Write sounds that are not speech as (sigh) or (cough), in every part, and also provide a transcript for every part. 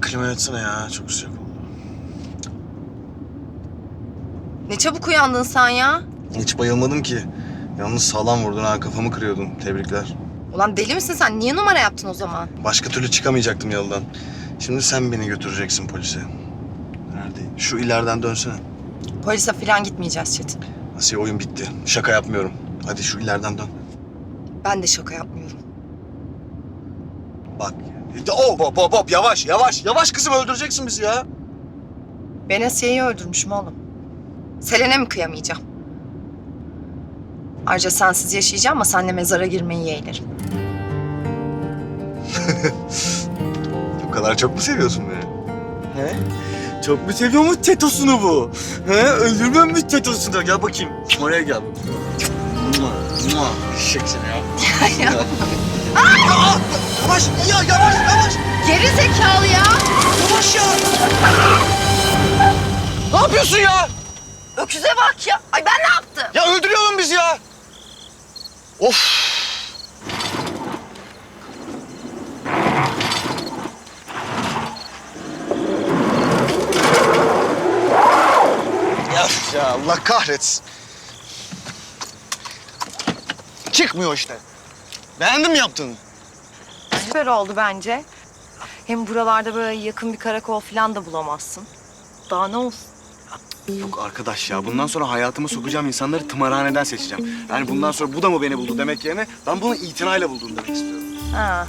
Şu klimayı açsana ya. Çok sıcak oldu. Ne çabuk uyandın sen ya. Hiç bayılmadım ki. Yalnız sağlam vurdun ha. Kafamı kırıyordun. Tebrikler. Ulan deli misin sen? Niye numara yaptın o zaman? Başka türlü çıkamayacaktım yalıdan. Şimdi sen beni götüreceksin polise. Neredeyim? Şu ileriden dönsene. Polise falan gitmeyeceğiz Çetin. Asiye oyun bitti. Şaka yapmıyorum. Hadi şu ileriden dön. Ben de şaka yapmıyorum. Bak. Hop hop hop hop yavaş yavaş. Yavaş kızım öldüreceksin bizi ya. Ben Asiye'yi öldürmüşüm oğlum. Selen'e mi kıyamayacağım? Ayrıca sensiz yaşayacağım ama senle mezara girmeyi yeğlerim. (laughs) O kadar çok mu seviyorsun beni? He? Çok mu seviyor mu tetosunu bu? He? Öldürmem mi tetosunu? Gel bakayım. Oraya gel. Mua, seni ya. Ya. Aa! Yavaş ya yavaş yavaş. Geri zekalı ya! Yavaş ya. Ne yapıyorsun ya? Öküze bak ya! Ay ben ne yaptım? Ya öldürüyorsun bizi ya. Of. Ya, ya Allah kahretsin. Çıkmıyor işte. Beğendin mi yaptığını? Süper oldu bence. Hem buralarda böyle yakın bir karakol falan da bulamazsın. Daha ne olsun? Yok arkadaş ya bundan sonra hayatıma sokacağım insanları tımarhaneden seçeceğim. Yani bundan sonra bu da mı beni buldu demek yerine ben bunu itinayla buldum demek istiyorum. Ha.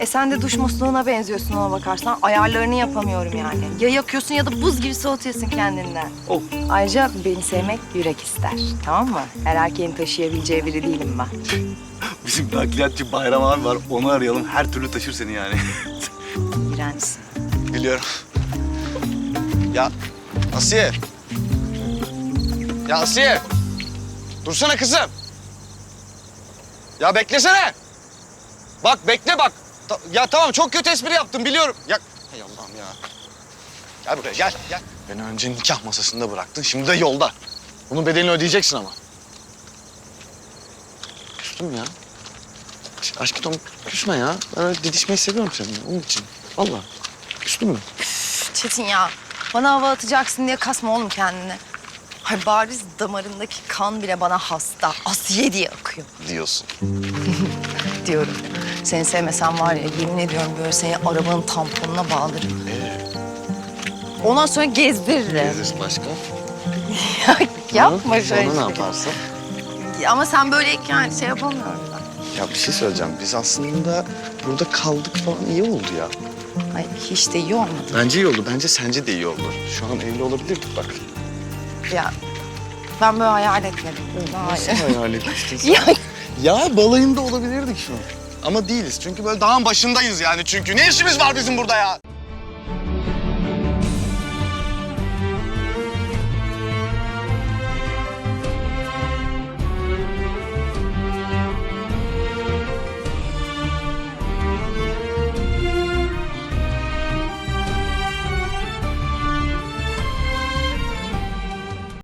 E sen de duş musluğuna benziyorsun ona bakarsan. Ayarlarını yapamıyorum yani. Ya yakıyorsun ya da buz gibi soğutuyorsun kendinden. Oh. Ayrıca beni sevmek yürek ister. Tamam mı? Her erkeğin taşıyabileceği biri değilim ben. (laughs) Bizim nakliyatçı Bayram abi var onu arayalım her türlü taşır seni yani. (laughs) İğrençsin. Biliyorum. Ya Asiye. Ya Asiye. Dursana kızım. Ya beklesene. Bak bekle bak. Ta- ya tamam çok kötü espri yaptım biliyorum. Ya hay Allah'ım ya. Gel buraya gel gel. Beni önce nikah masasında bıraktın şimdi de yolda. Bunun bedelini ödeyeceksin ama. Küstüm ya. Ş- Aşkım küsme ya. Ben öyle didişmeyi seviyorum seninle onun için. Allah. Küstün mü? Çetin ya. Bana hava atacaksın diye kasma oğlum kendini. Ay bariz damarındaki kan bile bana hasta. Asiye diye akıyor Diyorsun. (laughs) diyorum. Seni sevmesem var ya yemin ediyorum böyle seni arabanın tamponuna bağlarım. Ondan sonra gezdiririm. Gezdirsin başka. (laughs) Yapma şöyle. Sonra ne yaparsın? Ama sen böyleyken şey yapamıyorum ben. Ya bir şey söyleyeceğim. Biz aslında burada kaldık falan iyi oldu ya. Ay hiç de iyi olmadı. Bence iyi oldu. Bence sence de iyi oldu. Şu an evli olabilirdik bak. Ya ben böyle hayal etmedim. Hayır. hayal etmiştin (laughs) ya Ya balayında olabilirdik şu an. Ama değiliz. Çünkü böyle dağın başındayız yani çünkü. Ne işimiz var bizim burada ya?